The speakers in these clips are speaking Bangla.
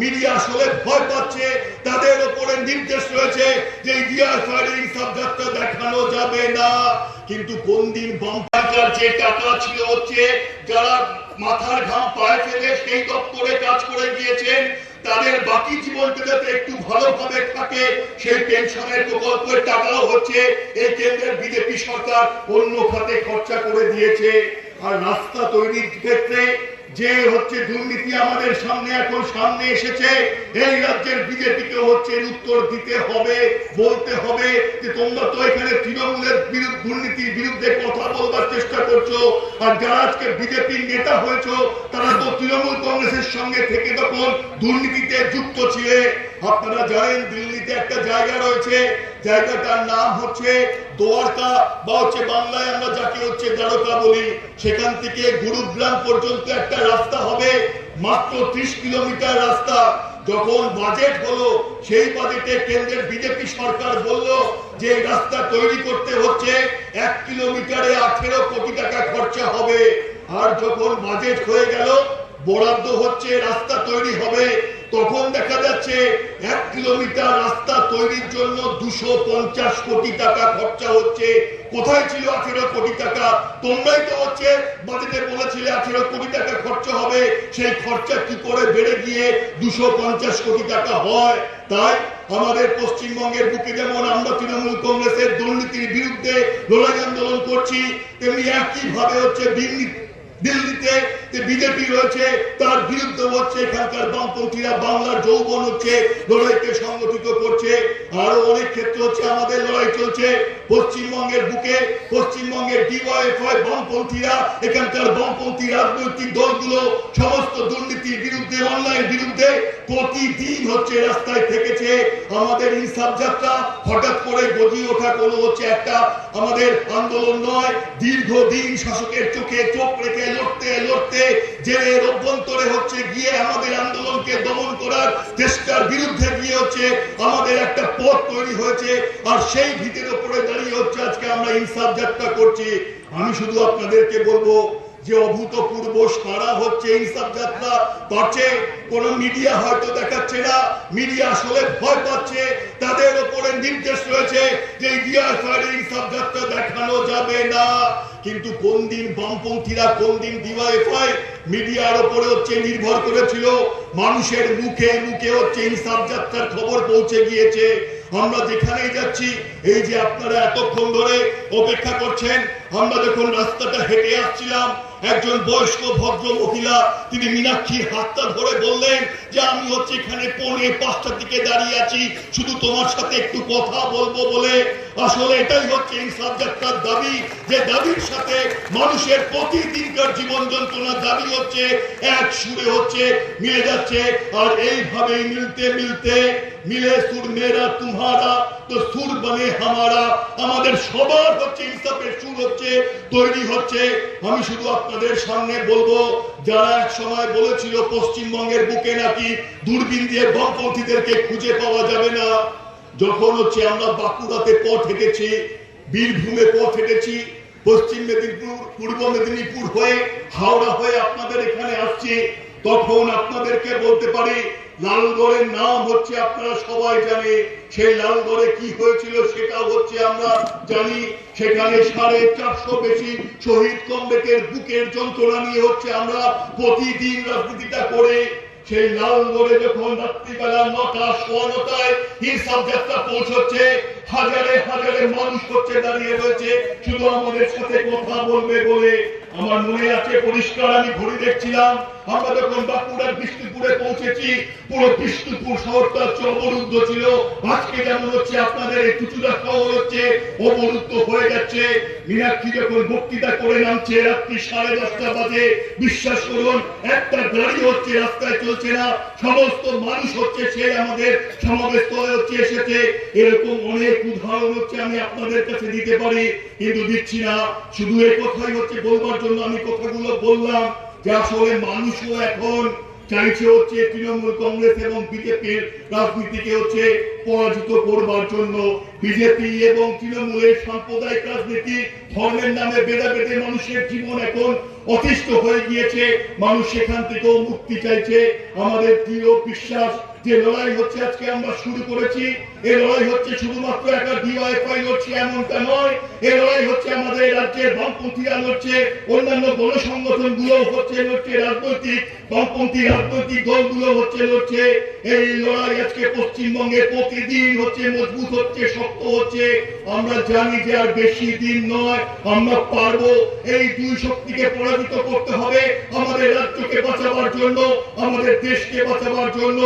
মিডিয়া আসলে ভয় পাচ্ছে, তাদের ওপরে নির্দেশ রয়েছে যে ডিয়ার ফায়ারিং সাবজেক্টটা দেখানো যাবে না। কিন্তু কোন দিন বাম্পার যে টাকা ছিল হচ্ছে, যারা মাথার ঘাম পায়ে ফেলে সেই দপ্তরে কাজ করে গিয়েছেন, তাদের বাকি জীবনটা যাতে একটু ভালোভাবে থাকে, সেই পেনশনের প্রকল্পের টাকাও হচ্ছে, এই কেন্দ্রের বিজেপি সরকার অন্য খাতে খরচা করে দিয়েছে। আর রাস্তা তৈরির ক্ষেত্রে যে হচ্ছে দুর্নীতি আমাদের সামনে, এখন সামনে এসেছে। এই রাজ্যের বিজেপিকে হচ্ছে উত্তর দিতে হবে, বলতে হবে যে তোমরা তো এখানে তৃণমূলের বিরুদ্ধে, দুর্নীতির বিরুদ্ধে কথা বলবার চেষ্টা করছ। আর যারা আজকে বিজেপির নেতা হয়েছো, তারা তো তৃণমূল কংগ্রেসের সঙ্গে থেকে তখন দুর্নীতিতে যুক্ত ছিলে, আপনারা জানেন দিল্লিতে একটা জায়গা রয়েছে জায়গাটার নাম হচ্ছে দোয়ারকা বা হচ্ছে বাংলায় আমরা যাকে হচ্ছে দ্বারকা বলি। সেখান থেকে গুরুগ্রাম পর্যন্ত একটা রাস্তা হবে, মাত্র ত্রিশ কিলোমিটার রাস্তা। যখন বাজেট হলো, সেই বাজেটে কেন্দ্রের বিজেপি সরকার বলল যে রাস্তা তৈরি করতে হচ্ছে, এক কিলোমিটারে আঠেরো কোটি টাকা খরচা হবে। আর যখন বাজেট হয়ে গেল, বরাদ্দ হচ্ছে, রাস্তা তৈরি হবে। তখন দেখা যাচ্ছে এক কিলোমিটার রাস্তা তৈরির জন্য দুশো পঞ্চাশ কোটি টাকা খরচা হচ্ছে। কোথায় ছিল আঠেরো কোটি টাকা? তোমরাই তো হচ্ছে বাজেটে বলেছিলে আঠেরো কোটি টাকা খরচা হবে। সেই খরচা কি করে বেড়ে গিয়ে দুশো পঞ্চাশ কোটি টাকা হয়? তাই আমাদের পশ্চিমবঙ্গের বুকে যেমন আমরা তৃণমূল কংগ্রেসের দুর্নীতির বিরুদ্ধে লড়াই আন্দোলন করছি, তেমনি একইভাবে হচ্ছে দুর্নীতি দিল্লিতে যে বিজেপি রয়েছে, তার বিরুদ্ধে হচ্ছে এখানকার বামপন্থীরা বাংলার যৌবন হচ্ছে, লড়াইকে সংগঠিত করছে। আরও অনেক ক্ষেত্রে হচ্ছে, আমাদের লড়াই চলছে। পশ্চিমবঙ্গের বুকে, পশ্চিমবঙ্গের ডিওয়াইএফআই বামপন্থীরা, এখানকার বামপন্থী রাজনৈতিক দলগুলো সমস্ত দুর্নীতির বিরুদ্ধে অনলাইন বিরুদ্ধে প্রতিদিন হচ্ছে রাস্তায় থেকেছে। আমাদের ইনসাফ যাত্রা হঠাৎ করে গজিয়ে ওঠা কোনো হচ্ছে একটা আমাদের আন্দোলন নয়। দীর্ঘদিন শাসকের চোখে চোখ রেখে লড়তে লড়তে জেলের অভ্যন্তরে হচ্ছে গিয়ে আমাদের আন্দোলনকে দমন করার চেষ্টার বিরুদ্ধে গিয়ে হচ্ছে আমাদের একটা পথ তৈরি হয়েছে, আর সেই ভিতের উপরে দাঁড়িয়ে হচ্ছে আজকে আমরা ইনসাফ যাত্রা করছি। আমি শুধু আপনাদেরকে বলব যে অভূতপূর্ব সারা হচ্ছে ইনসাফ যাত্রা পাচ্ছে কোন মিডিয়া হয়তো দেখাচ্ছে না, মিডিয়া আসলে ভয় পাচ্ছে, তাদের উপরে নির্দেশ রয়েছে যে ফায়ারিং ইনসাফ যাত্রা দেখানো যাবে না। কিন্তু কোন দিন বামপন্থীরা, কোন দিন ডিওয়াইফাই মিডিয়ার উপরে হচ্ছে নির্ভর করেছিল? মানুষের মুখে মুখে হচ্ছে ইনসাফ যাত্রার খবর পৌঁছে গিয়েছে। আমরা যেখানেই যাচ্ছি, এই যে আপনারা এতক্ষণ ধরে অপেক্ষা করছেন, আমরা যখন রাস্তাটা হেঁটে আসছিলাম একজন বয়স্ক ভদ্র মহিলা, তিনি মীনাক্ষীর হাতটা ধরে বললেন যে আমি হচ্ছে এখানে পৌনে পাঁচটার দিকে দাঁড়িয়ে আছি, শুধু তোমার সাথে একটু কথা বলব বলে। আসলে এটাই হচ্ছে ইনসাফ যাত্রার দাবি, যে দাবির সাথে মানুষের প্রতিদিনকার জীবন যন্ত্রণার দাবি হচ্ছে, এক সুরে হচ্ছে মিলে যাচ্ছে, আর এইভাবেই মিলতে মিলতে মিলে সুর মেরা তুমারা, তো সুর বনে হামারা। আমাদের সবার হচ্ছে ইনসাফের সুর হচ্ছে, তৈরি হচ্ছে। আমি শুধু আপনাদের সামনে বলব, যারা এক সময় বলেছিল পশ্চিমবঙ্গের বুকে নাকি দূরবীন দিয়ে বামপন্থীদেরকে খুঁজে পাওয়া যাবে না, যখন হচ্ছে আমরা বাঁকুড়াতে পথ হেঁটেছি, বীরভূমে পথ হেঁটেছি, পশ্চিম মেদিনীপুর, পূর্ব মেদিনীপুর হয়ে, হাওড়া হয়ে আপনাদের এখানে আসছি, তখন আপনাদেরকে বলতে পারি লালগড়ের নাম হচ্ছে, আপনারা সবাই জানে সেই লালগড়ে কি হয়েছিল সেটা হচ্ছে আমরা জানি। সেখানে সাড়ে চারশো বেশি শহীদ কমবেকের বুকের যন্ত্রণা নিয়ে হচ্ছে আমরা প্রতিদিন রাজনীতিটা করে সেই লালগড়ে যখন রাত্রিবেলা নটা সোয়া নটায় হিসাব যাত্রা পৌঁছচ্ছে, হাজারে হাজারে মানুষ হচ্ছে দাঁড়িয়ে রয়েছে, শুধু আমাদের সাথে কথা বলবে বলে আমার মনে আছে, পরিষ্কার আমি ঘড়ি দেখছিলাম। আমরা যখন বাঁকুড়ার বিষ্ণুপুরে পৌঁছেছি, পুরো বিষ্ণুপুর শহরটা হচ্ছে অবরুদ্ধ ছিল। আজকে যেমন হচ্ছে, আপনাদের এই চুচুড়া শহর হচ্ছে, অবরুদ্ধ হয়ে যাচ্ছে। মীনাক্ষী যখন বক্তৃতা করে নামছে, রাত্রি সাড়ে দশটা বাজে, বিশ্বাস করুন, একটা গাড়ি হচ্ছে, রাস্তায় চলছে না। সমস্ত মানুষ হচ্ছে, সে আমাদের সমাবেশ স্থলে হচ্ছে, এসেছে। এরকম অনেক উদাহরণ হচ্ছে, আমি আপনাদের কাছে দিতে পারি, কিন্তু দিচ্ছি না। শুধু এই কথাই হচ্ছে, বলবার জন্য আমি কথাগুলো বললাম, যে আসলে মানুষও এখন চাইছে হচ্ছে তৃণমূল কংগ্রেস এবং বিজেপির রাজনীতিকে হচ্ছে পরাজিত করবার জন্য। বিজেপি এবং তৃণমূলের সাম্প্রদায়িক রাজনীতি ধর্মের নামে বেদা বেদে মানুষের জীবন এখন অতিষ্ঠ হয়ে গিয়েছে, মানুষ সেখান থেকেও মুক্তি চাইছে। আমাদের দৃঢ় বিশ্বাস যে লড়াই হচ্ছে আজকে আমরা শুরু করেছি এই লড়াই হচ্ছে শুধুমাত্র একটা ডিওয়াইফাই লড়ছে এমনটা নয় এই লড়াই হচ্ছে আমাদের রাজ্যের বামপন্থীরা লড়ছে অন্যান্য গণসংগঠনগুলো হচ্ছে লড়ছে রাজনৈতিক বামপন্থী রাজনৈতিক দলগুলো হচ্ছে লড়ছে এই লড়াই আজকে পশ্চিমবঙ্গে প্রতিদিন হচ্ছে মজবুত হচ্ছে, শক্ত হচ্ছে। আমরা জানি যে আর বেশি দিন নয়, আমরা পারব এই দুই শক্তিকে পরাজিত করতে হবে। আমাদের রাজ্যকে বাঁচাবার জন্য, আমাদের দেশকে বাঁচাবার জন্য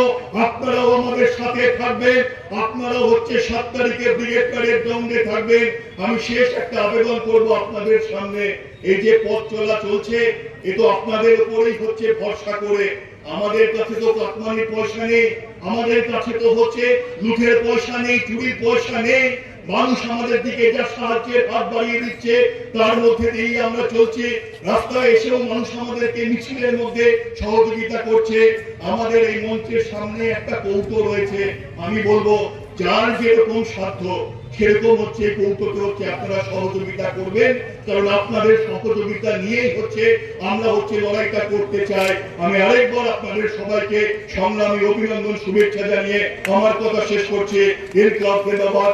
আপনারাও আমাদের সাথে থাকবেন। আপনারাও হচ্ছে সাত তারিখে ব্রিগেড গার্ডের দণ্ডে থাকবেন। আমি শেষ একটা আবেদন করব আপনাদের সামনে। এই যে পথ চলা চলছে, এ তো আপনাদের উপরেই হচ্ছে ভরসা করে। আমাদের কাছে তো কাটমানি পয়সা নেই, আমাদের কাছে তো হচ্ছে লুঠের পয়সা নেই, চুরির পয়সা নেই। মানুষ আমাদের দিকে যা সাহায্যের হাত বাড়িয়ে দিচ্ছে, তার মধ্যে দিয়েই আমরা চলছি। রাস্তায় এসেও মানুষ আমাদেরকে মিছিলের মধ্যে সহযোগিতা করছে। আমাদের এই মঞ্চের সামনে একটা কৌটো রয়েছে। আমি বলব, যার যেরকম সাধ্য সেরকম হচ্ছে কৌতুক হচ্ছে, আপনারা সহযোগিতা করবেন, কারণ আপনাদের সহযোগিতা নিয়েই হচ্ছে আমরা হচ্ছে লড়াইটা করতে চাই। আমি আরেকবার আপনাদের সবাইকে সংগ্রামী অভিনন্দন, শুভেচ্ছা জানিয়ে আমার কথা শেষ করছে। এর ক্লাব ফেদাবাদ